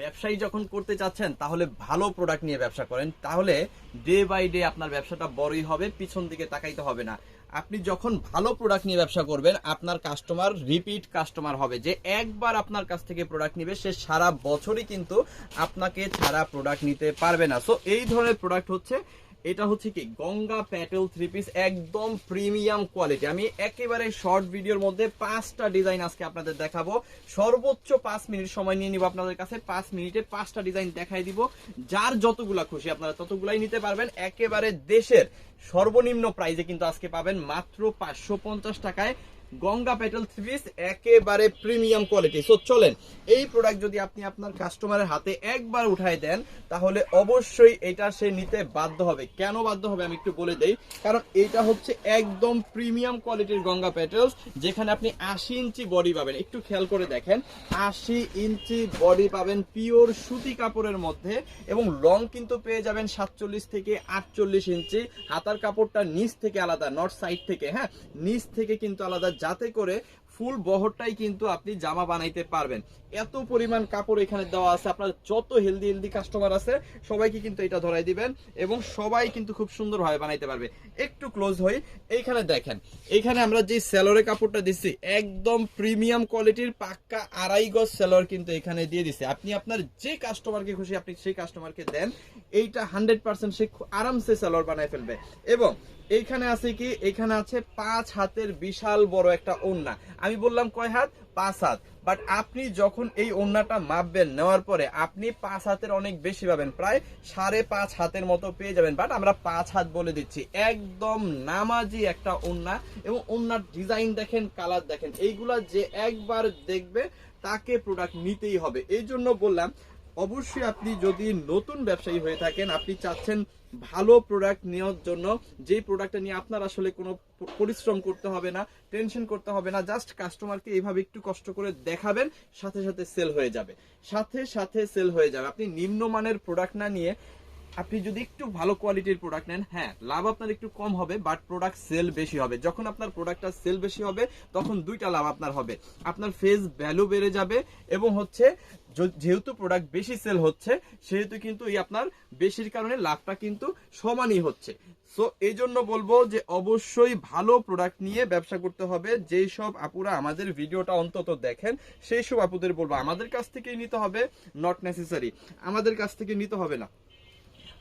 ব্যবসায়ী যখন করতে চাচ্ছেন, তাহলে ভালো প্রোডাক্ট নিয়ে ব্যবসা করেন। তাহলে ডে বাই ডে আপনার ব্যবসাটা বড়ই হবে, পিছন দিকে তাকাইতে হবে না। আপনি যখন ভালো প্রোডাক্ট নিয়ে ব্যবসা করবেন, আপনার কাস্টমার রিপিট কাস্টমার হবে যে একবার আপনার কাছ থেকে প্রোডাক্ট নিবে, সে সারা বছরই কিন্তু আপনাকে ছাড়া প্রোডাক্ট নিতে পারবে না। সো এই ধরনের প্রোডাক্ট হচ্ছে এটা হচ্ছে কি গঙ্গা প্যাটেল থ্রি পিস একদম প্রিমিয়াম কোয়ালিটি আমি একেবারে শর্ট ভিডিওর মধ্যে পাঁচটা ডিজাইন আজকে আপনাদের দেখাবো। সর্বোচ্চ পাঁচ মিনিট সময় নিয়ে নিব আপনাদের কাছে। পাঁচ মিনিটে পাঁচটা ডিজাইন দেখাই দিব। যার যতগুলা খুশি আপনারা ততগুলাই নিতে পারবেন। একেবারে দেশের সর্বনিম্ন প্রাইজে কিন্তু আজকে পাবেন মাত্র পাঁচশো পঞ্চাশ টাকায়। গঙ্গা পেট্রোল থ্রি পিস একেবারে প্রিমিয়াম কোয়ালিটি। সো চলেন, এই প্রোডাক্ট যদি আপনি আপনার কাস্টমারের হাতে একবার উঠাই দেন, তাহলে অবশ্যই এটা সে নিতে বাধ্য হবে। কেন বাধ্য হবে আমি একটু বলে দেই? কারণ এটা হচ্ছে একদম প্রিমিয়াম কোয়ালিটির গঙ্গা পেট্রোলস যেখানে আপনি আশি ইঞ্চি বডি পাবেন। একটু খেয়াল করে দেখেন, আশি ইঞ্চি বডি পাবেন পিওর সুতি কাপড়ের মধ্যে এবং লং কিন্তু পেয়ে যাবেন সাতচল্লিশ থেকে আটচল্লিশ ইঞ্চি। হাতার কাপড়টা নিচ থেকে আলাদা নর্থ সাইড থেকে হ্যাঁ? নিচ থেকে কিন্তু আলাদা যাতে করে ফুল বহরটাই কিন্তু আপনি জামা বানাইতে পারবেন। এত পরিমাণ কাপড় এখানে দেওয়া আছে, আপনার যত হেলদি হেলদি কাস্টমার আছে, সবাইকে কিন্তু এটা ধরাই দিবেন এবং সবাই কিন্তু খুব সুন্দরভাবে বানাইতে পারবে। একটু ক্লোজ হই, এইখানে দেখেন, এইখানে আমরা যে সেলরে কাপড়টা দিচ্ছি একদম প্রিমিয়াম কোয়ালিটির পাক্কা আড়াই গজ সেলর কিন্তু এখানে দিয়ে দিছে। আপনি আপনার যে কাস্টমারকে খুশি আপনি সেই কাস্টমারকে দেন, এইটা হান্ড্রেড পার্সেন্ট সে আরামসে সেলর বানায় ফেলবে। এবং এইখানে আছে কি? এখানে আছে পাঁচ হাতের বিশাল বড় একটা ওন্না আমি বললাম কয় হাত? পাঁচ হাত। বাট আপনি যখন এই ওন্নাটা মাপবেন, নেওয়ার পরে আপনি পাঁচ হাতের অনেক বেশি পাবেন। প্রায় সাড়ে পাঁচ হাতের মতো পেয়ে যাবেন। বাট আমরা পাঁচ হাত বলে দিচ্ছি। একদম নামাজি একটা ওন্না এবং ওন্নার ডিজাইন দেখেন কালার দেখেন। এইগুলা যে একবার দেখবে, তাকে প্রোডাক্ট নিতেই হবে। এই জন্য বললাম অবশ্যই আপনি যদি নতুন ব্যবসায়ী হয়ে থাকেন, আপনি চাচ্ছেন ভালো প্রোডাক্ট নেওয়ার জন্য, যেই প্রোডাক্টটা নিয়ে আপনার আসলে কোনো পরিশ্রম করতে হবে না টেনশন করতে হবে না জাস্ট কাস্টমারকে এইভাবে একটু কষ্ট করে দেখাবেন, সাথে সাথে সেল হয়ে যাবে। সাথে সাথে সেল হয়ে যাবে। আপনি নিম্নমানের প্রোডাক্ট না নিয়ে আপনি যদি একটু ভালো কোয়ালিটির প্রোডাক্ট নেন হ্যাঁ লাভ আপনার একটু কম হবে বাট প্রোডাক্ট সেল বেশি হবে। যখন আপনার প্রোডাক্টটা সেল বেশি হবে, তখন দুইটা লাভ আপনার হবে। আপনার ফেস ভ্যালু বেড়ে যাবে এবং হচ্ছে যেহেতু প্রোডাক্ট বেশি সেল হচ্ছে, সেহেতু কিন্তু এই আপনার বেশির কারণে লাভটা কিন্তু সমানই হচ্ছে। সো এই জন্য বলব যে অবশ্যই ভালো প্রোডাক্ট নিয়ে ব্যবসা করতে হবে। যেই সব আপুরা আমাদের ভিডিওটা অন্তত দেখেন, সেই সব আপুদের বলব, আমাদের কাছ থেকেই নিতে হবে নট নেসেসারি আমাদের কাছ থেকে নিতে হবে না।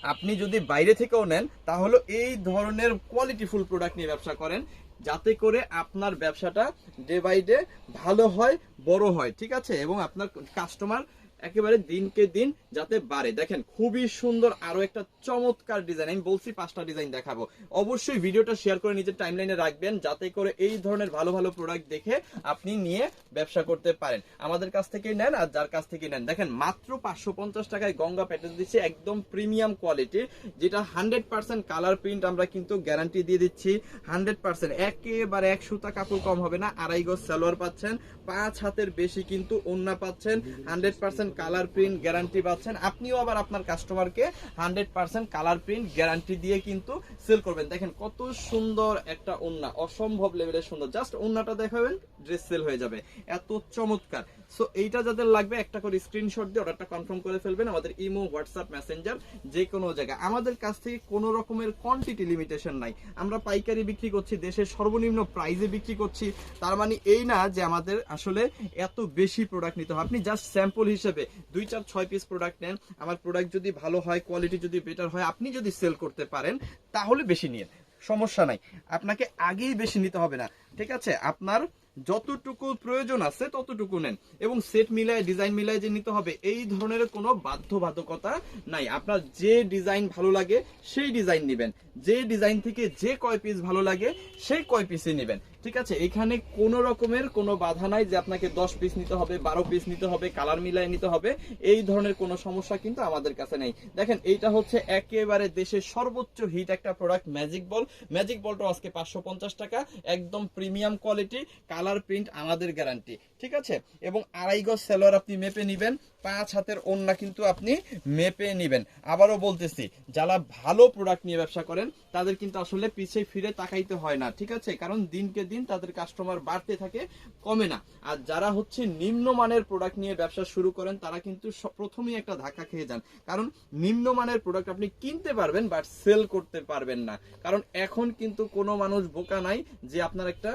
আপনি যদি বাইরে থেকেও নেন, তাহলে এই ধরনের কোয়ালিটিফুল প্রোডাক্ট নিয়ে ব্যবসা করেন, যাতে করে আপনার ব্যবসাটা ডে বাই ডে ভালো হয়, বড় হয়, ঠিক আছে? এবং আপনার কাস্টমার একেবারে দিনকে দিন যাতে বাড়ে। দেখেন, খুবই সুন্দর আরও একটা চমৎকার ডিজাইন আমি বলছি পাঁচটা ডিজাইন দেখাবো। অবশ্যই ভিডিওটা শেয়ার করে নিজের টাইমলাইনে রাখবেন, যাতে করে এই ধরনের ভালো ভালো প্রোডাক্ট দেখে আপনি নিয়ে ব্যবসা করতে পারেন। আমাদের কাছ থেকে নেন আর যার কাছ থেকে নেন। দেখেন, মাত্র পাঁচশো পঞ্চাশ টাকায় গঙ্গা প্যাটার্ন দিচ্ছে, একদম প্রিমিয়াম কোয়ালিটি যেটা হান্ড্রেড পার্সেন্ট কালার প্রিন্ট আমরা কিন্তু গ্যারান্টি দিয়ে দিচ্ছি। হান্ড্রেড পার্সেন্ট একেবারে এক সুতা কাপড় কম হবে না, আড়াই গজ সালোয়ার পাচ্ছেন, পাঁচ হাতের বেশি কিন্তু ওন্না পাচ্ছেন। Hundred percent colour print guarantee পাচ্ছেন। আপনিও আবার আপনার কাস্টমারকে hundred percent colour print guarantee দিয়ে কিন্তু সেল করবেন। দেখেন কত সুন্দর একটা ওন্না, অসম্ভব লেভেলের সুন্দর। জাস্ট ওন্নাটা দেখাবেন ড্রেস সেল হয়ে যাবে। এত চমৎকার। সো এইটা যাদের লাগবে, একটা করে স্ক্রিনশট দিয়ে অর্ডারটা কনফার্ম করে ফেলবেন আমাদের ইমো হোয়াটসঅ্যাপ মেসেঞ্জার যে কোনো জায়গায়। আমাদের কাছ থেকে কোনো রকমের কোয়ান্টিটি লিমিটেশন নাই। আমরা পাইকারি বিক্রি করছি, দেশের সর্বনিম্ন প্রাইজে বিক্রি করছি। তার মানে এই না যে আমাদের আসলে এত বেশি প্রোডাক্ট নিতে হবে। আপনি জাস্ট স্যাম্পল হিসেবে দুই, চার, ছয় পিস প্রোডাক্ট নেন। আমার প্রোডাক্ট যদি ভালো হয় কোয়ালিটি যদি বেটার হয়, আপনি যদি সেল করতে পারেন, তাহলে বেশি নিয়ে সমস্যা নাই। আপনাকে আগেই বেশি নিতে হবে না। ঠিক আছে? আপনার যতটুকু প্রয়োজন আছে ততটুকু নেন। এবং সেট মিলায় ডিজাইন মিলায় যে নিতে হবে, এই ধরনের কোনো বাধ্যবাধকতা নাই। আপনার যে ডিজাইন ভালো লাগে, সেই ডিজাইন নেবেন। যে ডিজাইন থেকে যে কয় পিস ভালো লাগে, সেই কয় পিসই নেবেন। ঠিক আছে? এখানে কোনো রকমের কোনো বাধা নাই যে আপনাকে দশ পিস নিতে হবে, বারো পিস নিতে হবে কালার মিলায় নিতে হবে। এই ধরনের কোনো সমস্যা কিন্তু আমাদের কাছে নেই। দেখেন, এইটা হচ্ছে একেবারে দেশের সর্বোচ্চ হিট একটা প্রোডাক্ট ম্যাজিক বল ম্যাজিক বলটা আজকে পাঁচশো পঞ্চাশ টাকা, একদম প্রিমিয়াম কোয়ালিটি কালার প্রিন্ট আমাদের গ্যারান্টি ঠিক আছে? এবং আড়াই গজ সেলোয়ার আপনি মেপে নেবেন। পাঁচ হাতের ওন্না কিন্তু আপনি মেপে নেবেন। আবারও বলতেছি, যারা ভালো প্রোডাক্ট নিয়ে ব্যবসা করেন, তাদের কিন্তু আসলে পিছিয়ে ফিরে তাকাইতে হয় না, ঠিক আছে? কারণ দিনকে দিন তাদের কাস্টমার বাড়তে থাকে, কমে না। আর যারা হচ্ছে নিম্নমানের প্রোডাক্ট নিয়ে ব্যবসা শুরু করেন, তারা কিন্তু প্রথমেই একটা ধাক্কা খেয়ে যান। কারণ নিম্নমানের প্রোডাক্ট আপনি কিনতে পারবেন বাট সেল করতে পারবেন না। কারণ এখন কিন্তু কোনো মানুষ বোকা নাই যে আপনার একটা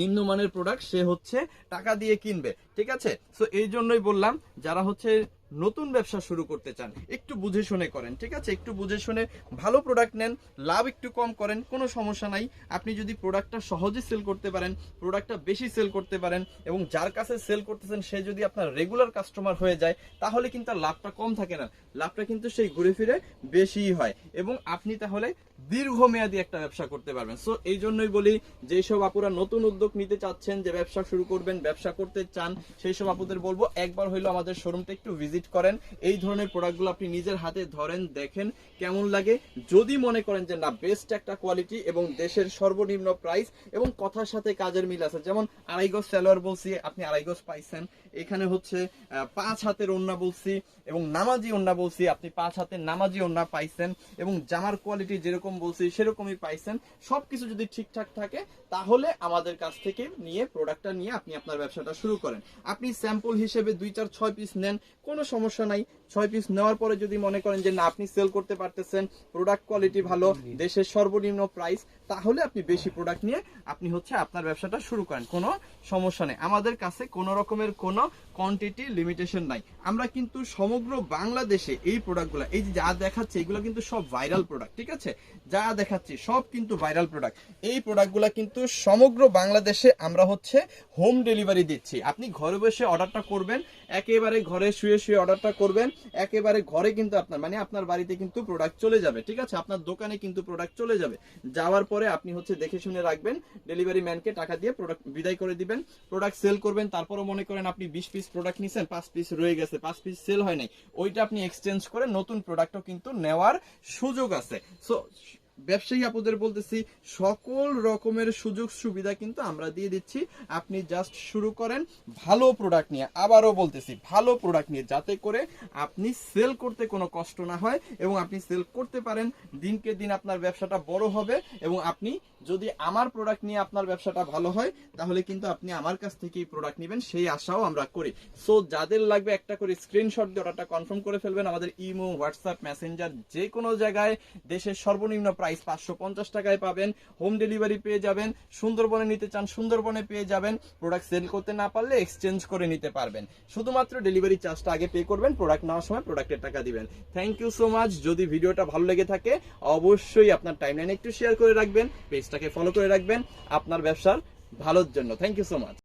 নিম্নমানের প্রোডাক্ট সে হচ্ছে টাকা দিয়ে কিনবে। ঠিক আছে? সো এই জন্যই বললাম, যারা হচ্ছে নতুন ব্যবসা শুরু করতে চান, একটু বুঝে শুনে করেন, ঠিক আছে? একটু বুঝে শুনে ভালো প্রোডাক্ট নেন, লাভ একটু কম করেন, কোনো সমস্যা নাই। আপনি যদি প্রোডাক্টটা সহজে সেল করতে পারেন প্রোডাক্টটা বেশি সেল করতে পারেন, এবং যার কাছে সেল করতেছেন, সে যদি আপনার রেগুলার কাস্টমার হয়ে যায়, তাহলে কিন্তু লাভটা কম থাকে না। লাভটা কিন্তু সেই ঘুরে ফিরে বেশিই হয়। এবং আপনি তাহলে দীর্ঘমেয়াদী একটা ব্যবসা করতে পারবেন। সো এই জন্যই বলি যেই সব আপুরা নতুন উদ্যোগ নিতে চাচ্ছেন, যে ব্যবসা শুরু করবেন, ব্যবসা করতে চান সেই সব আপুদের বলব, একবার হইল আমাদের শোরুমটা একটু ভিজিট করেন। এই ধরনের প্রোডাক্টগুলো আপনি নিজের হাতে ধরেন, দেখেন কেমন লাগে। যদি মনে করেন যে না বেস্ট একটা কোয়ালিটি এবং দেশের সর্বনিম্ন প্রাইস এবং কথার সাথে কাজের মিল আছে, যেমন আড়াই গজ সালোয়ার বলছি, আপনি আড়াই গজ পাইছেন। এখানে হচ্ছে পাঁচ হাতের ওন্না বলছি এবং নামাজি ওন্না বলছি, আপনি পাঁচ হাতের নামাজি ওন্না পাইছেন এবং জামার কোয়ালিটি যেরকম বলছি, সেরকমই পাইছেন। সবকিছু যদি ঠিকঠাক থাকে, তাহলে আমাদের কাছ থেকে নিয়ে প্রোডাক্টটা নিয়ে আপনি আপনার ব্যবসাটা শুরু করেন। আপনি স্যাম্পল হিসেবে দুই চার ছয় পিস নেন কোনো সমস্যা নাই। ছয় পিস নেওয়ার পরে যদি মনে করেন যে না আপনি সেল করতে পারতেছেন প্রোডাক্ট কোয়ালিটি ভালো দেশের সর্বনিম্ন প্রাইস তাহলে আপনি বেশি প্রোডাক্ট নিয়ে আপনি হচ্ছে আপনার ব্যবসাটা শুরু করেন। কোনো সমস্যা নেই। আমাদের কাছে কোনো রকমের কোনো কোয়ান্টিটি লিমিটেশন নাই। আমরা কিন্তু সমগ্র বাংলাদেশে এই প্রোডাক্টগুলো এই যে যা দেখাচ্ছে এগুলো কিন্তু সব ভাইরাল প্রোডাক্ট ঠিক আছে? যা দেখাচ্ছি সব কিন্তু ভাইরাল প্রোডাক্ট এই প্রোডাক্টগুলো কিন্তু সমগ্র বাংলাদেশে আমরা হচ্ছে হোম ডেলিভারি দিচ্ছি। আপনি ঘরে বসে অর্ডারটা করবেন একেবারে ঘরে শুয়ে শুয়ে অর্ডারটা করবেন একেবারে ঘরে কিন্তু আপনার মানে আপনার বাড়িতে কিন্তু প্রোডাক্ট চলে যাবে, ঠিক আছে? আপনার দোকানে কিন্তু প্রোডাক্ট চলে যাবে। যাওয়ার পরে আপনি হচ্ছে দেখে শুনে রাখবেন ডেলিভারি ম্যানকে টাকা দিয়ে প্রোডাক্ট বিদায় করে দিবেন প্রোডাক্ট সেল করবেন, তারপরও মনে করেন আপনি বিশ পিস প্রোডাক্ট নিছেন, পাঁচ পিস রয়ে গেছে, পাঁচ পিস সেল হয় নাই। ওইটা আপনি এক্সচেঞ্জ করে নতুন প্রোডাক্টও কিন্তু নেওয়ার সুযোগ আছে। সো ব্যবসায়ী আপুদের বলতেছি, সকল রকমের সুযোগ সুবিধা কিন্তু আমরা দিয়ে দিচ্ছি। আপনি জাস্ট শুরু করেন ভালো প্রোডাক্ট নিয়ে। আবারও বলতেছি, ভালো প্রোডাক্ট নিয়ে যাতে করে আপনি সেল করতে কোনো কষ্ট না হয় এবং আপনি সেল করতে পারেন, দিনকে দিন আপনার ব্যবসাটা বড় হবে এবং আপনি যদি আমার প্রোডাক্ট নিয়ে আপনার ব্যবসাটা ভালো হয়, তাহলে কিন্তু আপনি আমার কাছ থেকেই প্রোডাক্ট নেবেন, সেই আশাও আমরা করি। সো যাদের লাগবে একটা করে স্ক্রিনশট দিয়ে অর্ডারটা কনফার্ম করে ফেলবেন। আমাদের ইমো, হোয়াটসঅ্যাপ মেসেঞ্জার যে কোনো জায়গায় দেশের সর্বনিম্ন প্রাইস পাঁচশো পঞ্চাশ টাকায় পাবেন। হোম ডেলিভারি পেয়ে যাবেন, সুন্দরবনে নিতে চান সুন্দরবনে পেয়ে যাবেন। প্রোডাক্ট সেল করতে না পারলে এক্সচেঞ্জ করে নিতে পারবেন। শুধুমাত্র ডেলিভারি চার্জটা আগে পে করবেন, প্রোডাক্ট নেওয়ার সময় প্রোডাক্টের টাকা দিবেন। থ্যাংক ইউ সো মাচ যদি ভিডিওটা ভালো লেগে থাকে, অবশ্যই আপনার টাইমলাইনে একটু শেয়ার করে রাখবেন পেজটাকে ফলো করে রাখবেন। আপনার ব্যবসার ভালোর জন্য। Thank you so much